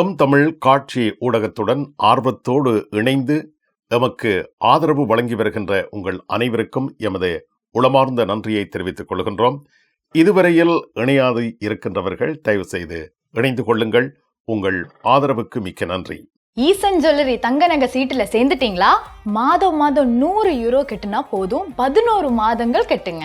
M Tamil காட்சி ஊடகத்துடன் ஆர்வத்தோடு இணைந்து எமக்கு ஆதரவு வழங்கி வருகின்ற உங்கள் அனைவருக்கும் எமது உளமார்ந்த நன்றியை தெரிவித்துக் கொள்கின்றோம். இதுவரையில் இணையாது இருக்கின்றவர்கள் தயவு செய்து இணைந்து கொள்ளுங்கள். உங்கள் ஆதரவுக்கு மிக்க நன்றி. ஈசன் ஜுவல்லரி தங்க நகை சீட்டுல சேர்ந்துட்டீங்களா? மாதம் மாதம் நூறு யூரோ கட்டுனா போதும். பதினோரு மாதங்கள் கெட்டுங்க.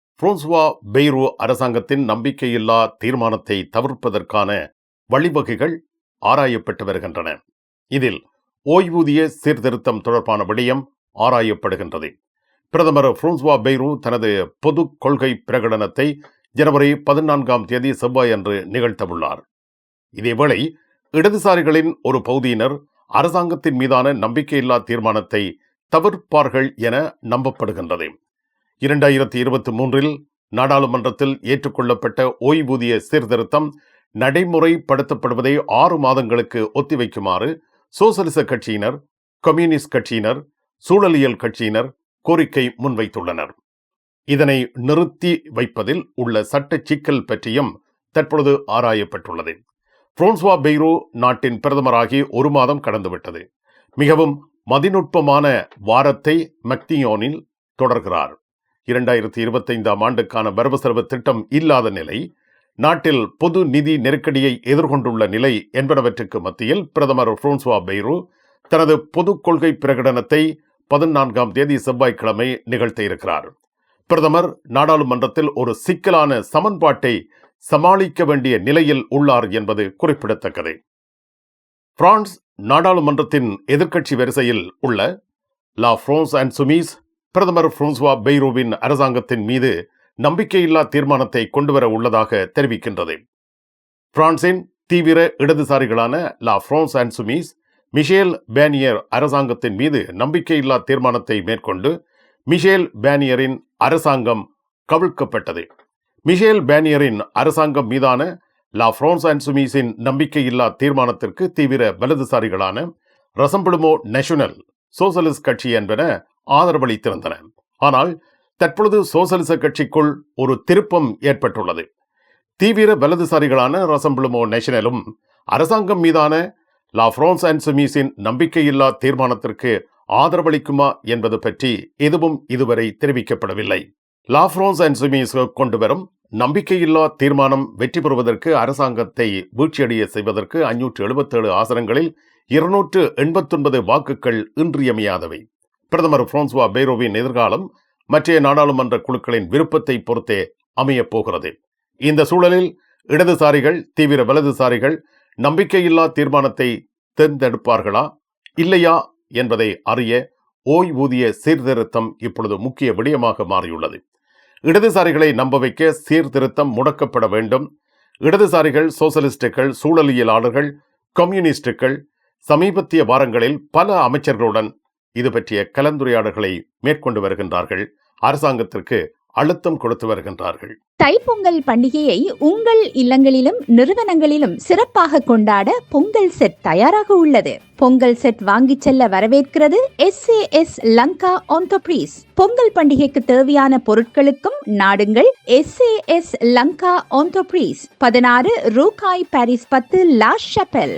பிரான்சுவா பெய்ரோ அரசாங்கத்தின் நம்பிக்கையில்லா தீர்மானத்தை தவிர்ப்பதற்கான வழிவகைகள் ஆராயப்பட்டு வருகின்றன. இதில் ஓய்வூதிய சீர்திருத்தம் தொடர்பான விடயம் ஆராயப்படுகின்றது. பிரதமர் பிரான்சுவா பெய்ரோ தனது பொது கொள்கை பிரகடனத்தை ஜனவரி பதினான்காம் தேதி செவ்வாய் அன்று நிகழ்த்தவுள்ளார். இதேவேளை இடதுசாரிகளின் ஒரு பகுதியினர் அரசாங்கத்தின் மீதான நம்பிக்கையில்லா தீர்மானத்தை தவிர்ப்பார்கள் என நம்பப்படுகின்றது. இரண்டாயிரத்தி இருபத்தி மூன்றில் நாடாளுமன்றத்தில் ஏற்றுக்கொள்ளப்பட்ட ஓய்வூதிய சீர்திருத்தம் நடைமுறைப்படுத்தப்படுவதை ஆறு மாதங்களுக்கு ஒத்திவைக்குமாறு சோசலிச கட்சியினர் கம்யூனிஸ்ட் கட்சியினர் சூழலியல் கட்சியினர் கோரிக்கை முன்வைத்துள்ளனர். இதனை நிறுத்தி வைப்பதில் உள்ள சட்ட சிக்கல் பற்றியும் தற்பொழுது ஆராயப்பட்டுள்ளது. பிரான்சுவா பெய்ரோ நாட்டின் பிரதமராகி ஒரு மாதம் கடந்துவிட்டது. மிகவும் மதிநுட்பமான வாரத்தை மக்தியோனில் தொடர்கிறார். இரண்டாயிரத்தி இருபத்தைந்தாம் ஆண்டுக்கான வரவு செலவு திட்டம் இல்லாத நிலை நாட்டில் பொது நிதி நெருக்கடியை எதிர்கொண்டுள்ள நிலை என்பனவற்றுக்கு மத்தியில் பிரதமர் பிரான்சுவா பெய்ரு தனது பொது கொள்கை பிரகடனத்தை பதினான்காம் தேதி செவ்வாய்க்கிழமை நிகழ்த்தியிருக்கிறார் பிரதமர் நாடாளுமன்றத்தில் ஒரு சிக்கலான சமன்பாட்டை சமாளிக்க வேண்டிய நிலையில் உள்ளார் என்பது குறிப்பிடத்தக்கது. பிரான்ஸ் நாடாளுமன்றத்தின் எதிர்க்கட்சி வரிசையில் உள்ள லா பிரான்ஸ் அண்ட் சுமீஸ் பிரதமர் பிரான்சுவா பெய்ரோவின் அரசாங்கத்தின் மீது நம்பிக்கையில்லா தீர்மானத்தை கொண்டுவர உள்ளதாக தெரிவிக்கின்றது. பிரான்சின் தீவிர இடதுசாரிகளான லா பிரான்ஸ் அண்ட் சுமீஸ் மிஷேல் பேனியர் அரசாங்கத்தின் மீது நம்பிக்கையில்லா தீர்மானத்தை மேற்கொண்டு மிஷேல் பேனியரின் அரசாங்கம் கவிழ்க்கப்பட்டது. மிஷேல் பேனியரின் அரசாங்கம் மீதான லா பிரான்ஸ் அண்ட் சுமீஸின் நம்பிக்கையில்லா தீர்மானத்திற்கு தீவிர வலதுசாரிகளான ரசம்பிடுமோ நேஷனல் சோசலிஸ்ட் கட்சி என்பன ஆதரவளித்திருந்தன ஆனால் தற்பொழுது சோசலிச கட்சிக்குள் ஒரு திருப்பம் ஏற்பட்டுள்ளது. தீவிர வலதுசாரிகளான ரசம்பிளுமோ நேஷனலும் அரசாங்கம் மீதான லா பிரான்ஸ் அண்ட் சுமீஸின் நம்பிக்கையில்லா தீர்மானத்திற்கு ஆதரவளிக்குமா என்பது பற்றி எதுவும் இதுவரை தெரிவிக்கப்படவில்லை. லா பிரான்ஸ் அண்ட் சுமீஸ் கொண்டு வரும் நம்பிக்கையில்லா தீர்மானம் வெற்றி பெறுவதற்கு அரசாங்கத்தை வீழ்ச்சியடைய செய்வதற்கு ஐநூற்று எழுபத்தேழு ஆசனங்களில் இருநூற்று எண்பத்தொன்பது வாக்குகள் இன்றியமையாதவை. பிரதமர் பிரான்சுவா பேரோவின் எதிர்காலம் மற்ற நாடாளுமன்ற குழுக்களின் விருப்பத்தை பொறுத்தே அமையப் போகிறது இந்த சூழலில் இடதுசாரிகள் தீவிர வலதுசாரிகள் நம்பிக்கையில்லா தீர்மானத்தை தேர்ந்தெடுப்பார்களா இல்லையா என்பதை அறிய ஓய்வூதிய சீர்திருத்தம் இப்பொழுது முக்கிய விடயமாக மாறியுள்ளது. இடதுசாரிகளை நம்ப வைக்க சீர்திருத்தம் முடக்கப்பட வேண்டும். இடதுசாரிகள் சோசலிஸ்டுகள் சூழலியலாளர்கள் கம்யூனிஸ்டுகள் சமீபத்திய வாரங்களில் பல அமைச்சர்களுடன் இது பற்றிய கலந்துரையாடல்களை மேற்கொண்டு வருகின்றார்கள். அரசாங்கத்திற்கு அழுத்தம் கொடுத்து வருகின்றார்கள். தைப்பொங்கல் பண்டிகையை உங்கள் இல்லங்களிலும் நிறுவனங்களிலும் சிறப்பாக கொண்டாட பொங்கல் செட் தயாராக உள்ளது. பொங்கல் செட் வாங்கிச் செல்ல வரவேற்கிறது எஸ் ஏ எஸ் லங்கா ஆண்டோபிரீஸ் பொங்கல் பண்டிகைக்கு தேவையான பொருட்களுக்கும் நாடுங்கள். எஸ் ஏ எஸ் லங்கா ஆண்டோபிரீஸ் பதினாறு ரூகாய் பாரிஸ் பத்து லா ஷப்பெல்.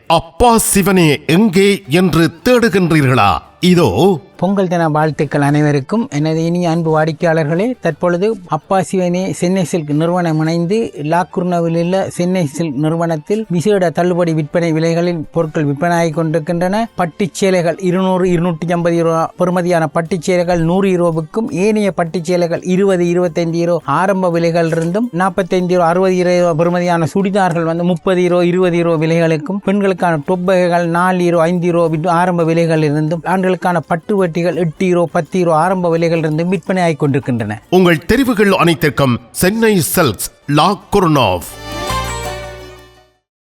அப்பா சிவனே எங்கே என்று தேடுகின்றீர்களா? இதோ. பொங்கல் தின வாழ்த்துக்கள் அனைவருக்கும். எனது இனிய அன்பு வாடிக்கையாளர்களே தற்பொழுது அப்பா சிவனே சென்னை சில்க் நிறுவனம் இணைந்து லாக்குர்னவில் உள்ள சென்னை சில்க் நிறுவனத்தில் விசேட தள்ளுபடி விற்பனை விலைகளில் பொருட்கள் விற்பனையாகி கொண்டிருக்கின்றன. பட்டிச்சேலைகள் இருநூறு இருநூற்றி ஐம்பது ரூபா பெறுமதியான பட்டுச் சேலைகள் நூறு யூரோவுக்கும் ஏனைய பட்டிச்சேலைகள் இருபது இருபத்தைந்து யூரோ ஆரம்ப விலைகள் இருந்தும் நாற்பத்தைந்து யூரோ அறுபது யூரோ பெறுமதியான சுடிதார்கள் வந்து முப்பது யூரோ இருபது யூரோ விலைகளுக்கும் பெண்களுக்கு பெண்களுக்கான டொப் வகைகள் நாலு ஈரோ ஐந்து ஈரோ ஆரம்ப விலைகள் இருந்தும் ஆண்களுக்கான பட்டு வட்டிகள் எட்டு ஈரோ பத்து ஈரோ ஆரம்ப விலைகள் இருந்தும் விற்பனை ஆகிக் கொண்டிருக்கின்றன உங்கள் தெரிவுகள் அனைத்திற்கும் சென்னை செல்ஸ் லா குர்னாவ்.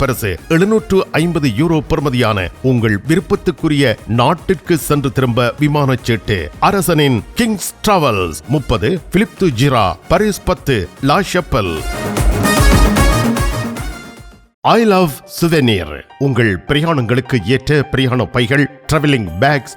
பரிசு எழுநூற்று ஐம்பது யூரோ பெறுமதியான உங்கள் விருப்பத்துக்குரிய நாட்டிற்கு சென்று திரும்ப விமான சீட்டு. அரசனின் கிங்ஸ் டிராவல்ஸ் முப்பது பிலிப் து ஜிரா பரிஸ் பத்து லா ஷப்பல் ஐ லவ் சுவெனீர் உங்கள் பிரயாணங்களுக்கு ஏற்ற பிரயாண பைகள் travelling bags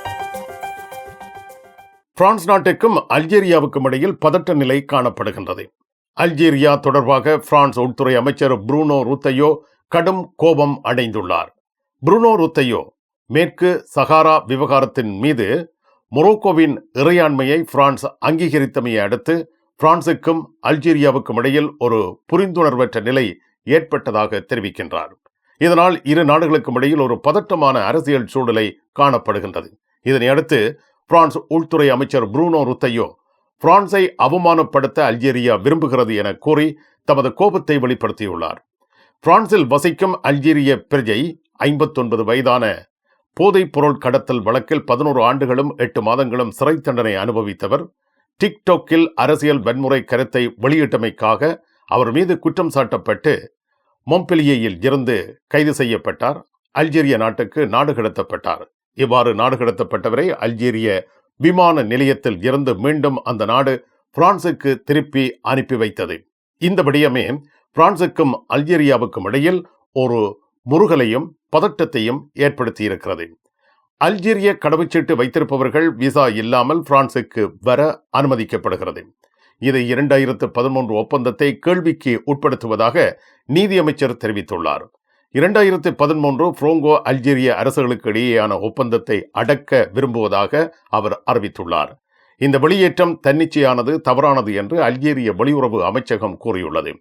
பிரான்ஸ் நாட்டுக்கும் அல்ஜீரியாவுக்கும் இடையில் பதட்ட நிலை காணப்படுகின்றது. அல்ஜீரியா தொடர்பாக பிரான்ஸ் உள்துறை அமைச்சர் புரூனோ ருத்தையோ கடும் கோபம் அடைந்துள்ளார். புரூனோ ருத்தையோ மேற்கு சகாரா விவகாரத்தின் மீது மொரோக்கோவின் இறையாண்மையை பிரான்ஸ் அங்கீகரித்தமையை அடுத்து பிரான்சுக்கும் அல்ஜீரியாவுக்கும் இடையில் ஒரு புரிந்துணர்வற்ற நிலை ஏற்பட்டதாக தெரிவிக்கின்றார். இதனால் இரு நாடுகளுக்கும் இடையில் ஒரு பதட்டமான அரசியல் சூழலை காணப்படுகின்றது. இதனை அடுத்து பிரான்ஸ் உள்துறை அமைச்சர் புரூனோ ருத்தையோ பிரான்ஸை அவமானப்படுத்த அல்ஜீரியா விரும்புகிறது என கூறி தமது கோபத்தை வெளிப்படுத்தியுள்ளார். பிரான்சில் வசிக்கும் அல்ஜீரிய பிரஜை ஐம்பத்தொன்பது வயதான போதைப் பொருள் கடத்தல் வழக்கில் பதினோரு ஆண்டுகளும் எட்டு மாதங்களும் சிறை தண்டனை அனுபவித்தவர். டிக்டாக்கில் அரசியல் வன்முறை கருத்தை வெளியிட்டமைக்காக அவர் மீது குற்றம் சாட்டப்பட்டு மொம்பிலியையில் இருந்து கைது செய்யப்பட்டார். அல்ஜீரிய நாட்டுக்கு நாடு கடத்தப்பட்டார். இவ்வாறு நாடு கடத்தப்பட்டவரை அல்ஜீரிய விமான நிலையத்தில் இருந்து மீண்டும் அந்த நாடு பிரான்சுக்கு திருப்பி அனுப்பி வைத்தது. இந்த விடயமே பிரான்சுக்கும் அல்ஜீரியாவுக்கும் இடையில் ஒரு முருகலையும் பதட்டத்தையும் ஏற்படுத்தியிருக்கிறது. அல்ஜீரிய கடவுச்சீட்டு வைத்திருப்பவர்கள் விசா இல்லாமல் பிரான்சுக்கு வர அனுமதிக்கப்படுகிறது. இது இரண்டாயிரத்து பதிமூன்று ஒப்பந்தத்தை கேள்விக்கு உட்படுத்துவதாக நீதியமைச்சர் தெரிவித்துள்ளார். இரண்டாயிரத்து பதிமூன்று புரோங்கோ அல்ஜீரிய அரசுகளுக்கு இடையேயான ஒப்பந்தத்தை அடக்க விரும்புவதாக அவர் அறிவித்துள்ளார். இந்த வெளியேற்றம் தன்னிச்சையானது தவறானது என்று அல்ஜீரிய வெளியுறவு அமைச்சகம் கூறியுள்ளது.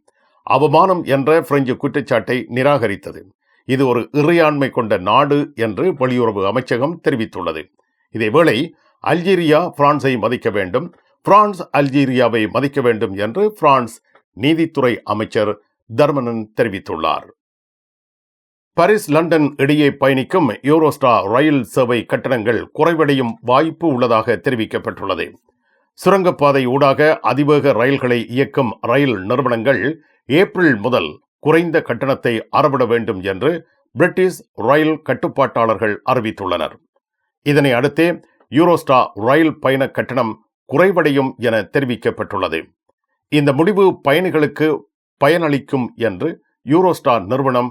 அவமானம் என்ற பிரெஞ்சு குற்றச்சாட்டை நிராகரித்தது. இது ஒரு இறையாண்மை கொண்ட நாடு என்று வெளியுறவு அமைச்சகம் தெரிவித்துள்ளது. இதேவேளை அல்ஜீரியா பிரான்ஸை மதிக்க வேண்டும் பிரான்ஸ் அல்ஜீரியாவை மதிக்க வேண்டும் என்று பிரான்ஸ் நீதித்துறை அமைச்சர் தர்மனன் தெரிவித்துள்ளார். பாரிஸ் லண்டன் இடையே பயணிக்கும் யூரோஸ்டா ரயில் சேவை கட்டணங்கள் குறைவடையும் வாய்ப்பு உள்ளதாக தெரிவிக்கப்பட்டுள்ளது. சுரங்கப்பாதை ஊடாக அதிவேக ரயில்களை இயக்கும் ரயில் நிறுவனங்கள் ஏப்ரல் முதல் குறைந்த கட்டணத்தை அறவிட வேண்டும் என்று பிரிட்டிஷ் ரயில் கட்டுப்பாட்டாளர்கள் அறிவித்துள்ளனர். இதனை அடுத்தே யூரோஸ்டா ரயில் பயண கட்டணம் குறைவடையும் என தெரிவிக்கப்பட்டுள்ளது. இந்த முடிவு பயணிகளுக்கு பயனளிக்கும் என்று யூரோஸ்டா நிறுவனம்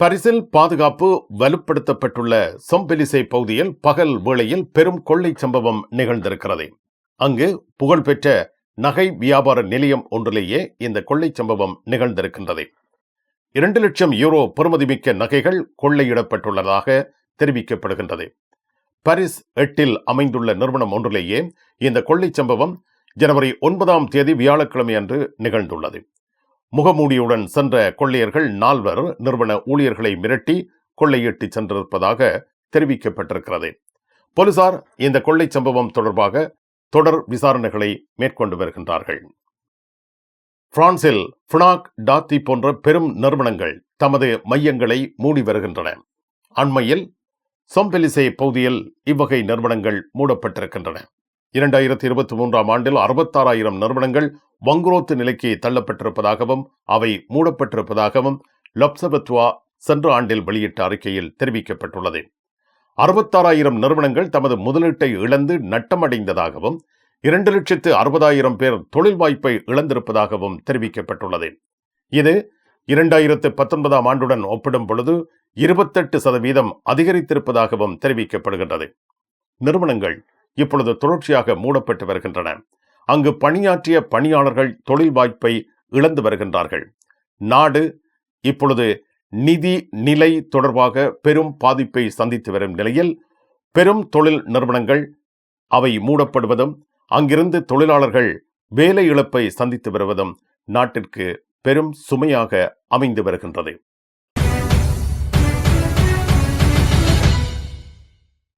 பரிசில் பாதுகாப்பு வலுப்படுத்தப்பட்டுள்ள சொம்பெலிசை பகுதியில் பகல் வேளையில் பெரும் கொள்ளை சம்பவம் நிகழ்ந்திருக்கிறது. அங்கு புகழ்பெற்ற நகை வியாபார நிலையம் ஒன்றிலேயே இந்த கொள்ளை சம்பவம் நிகழ்ந்திருக்கின்றது. இரண்டு லட்சம் யூரோ பெறுமதிமிக்க நகைகள் கொள்ளையிடப்பட்டுள்ளதாக தெரிவிக்கப்படுகின்றது. பரிஸ் எட்டில் அமைந்துள்ள நிறுவனம் ஒன்றிலேயே இந்த கொள்ளை சம்பவம் ஜனவரி ஒன்பதாம் தேதி வியாழக்கிழமை அன்று நிகழ்ந்துள்ளது. முகமூடியுடன் சென்ற கொள்ளையர்கள் நால்வர் நிறுவன ஊழியர்களை மிரட்டி கொள்ளையிட்டு சென்றிருப்பதாக தெரிவிக்கப்பட்டிருக்கிறது. போலீசார் இந்த கொள்ளை சம்பவம் தொடர்பாக தொடர் விசாரணைகளை மேற்கொண்டு வருகின்றார்கள். பிரான்சில் ஃபினாக் டாத்தி போன்ற பெரும் நிறுவனங்கள் தமது மையங்களை மூடி வருகின்றன. அண்மையில் சொம்பெலிசே பகுதியில் இவ்வகை நிறுவனங்கள் மூடப்பட்டிருக்கின்றன. இரண்டாயிரத்தி இருபத்தி மூன்றாம் ஆண்டில் அறுபத்தாறாயிரம் நிறுவனங்கள் வங்குரோத்து நிலைக்கு தள்ளப்பட்டிருப்பதாகவும் அவை மூடப்பட்டிருப்பதாகவும் லொப்சபத்வா சென்ற ஆண்டில் வெளியிட்ட அறிக்கையில் தெரிவிக்கப்பட்டுள்ளது. அறுபத்தாறாயிரம் நிறுவனங்கள் தமது முதலீட்டை இழந்து நட்டமடைந்ததாகவும் இரண்டு லட்சத்து அறுபதாயிரம் பேர் தொழில் வாய்ப்பை இழந்திருப்பதாகவும் தெரிவிக்கப்பட்டுள்ளது. இது இரண்டாயிரத்து பத்தொன்பதாம் ஆண்டுடன் ஒப்பிடும் பொழுது இருபத்தெட்டு சதவீதம் அதிகரித்திருப்பதாகவும் தெரிவிக்கப்படுகின்றது. நிறுவனங்கள் இப்பொழுது தொடர்ச்சியாக மூடப்பட்டு வருகின்றன. அங்கு பணியாற்றிய பணியாளர்கள் தொழில் வாய்ப்பை இழந்து வருகின்றார்கள். நாடு இப்பொழுது நிதி நிலை தொடர்பாக பெரும் பாதிப்பை சந்தித்து வரும் நிலையில் பெரும் தொழில் நிறுவனங்கள் அவை மூடப்படுவதும் அங்கிருந்து தொழிலாளர்கள் வேலை இழப்பை சந்தித்து வருவதும் நாட்டிற்கு பெரும் சுமையாக அமைந்து வருகின்றது.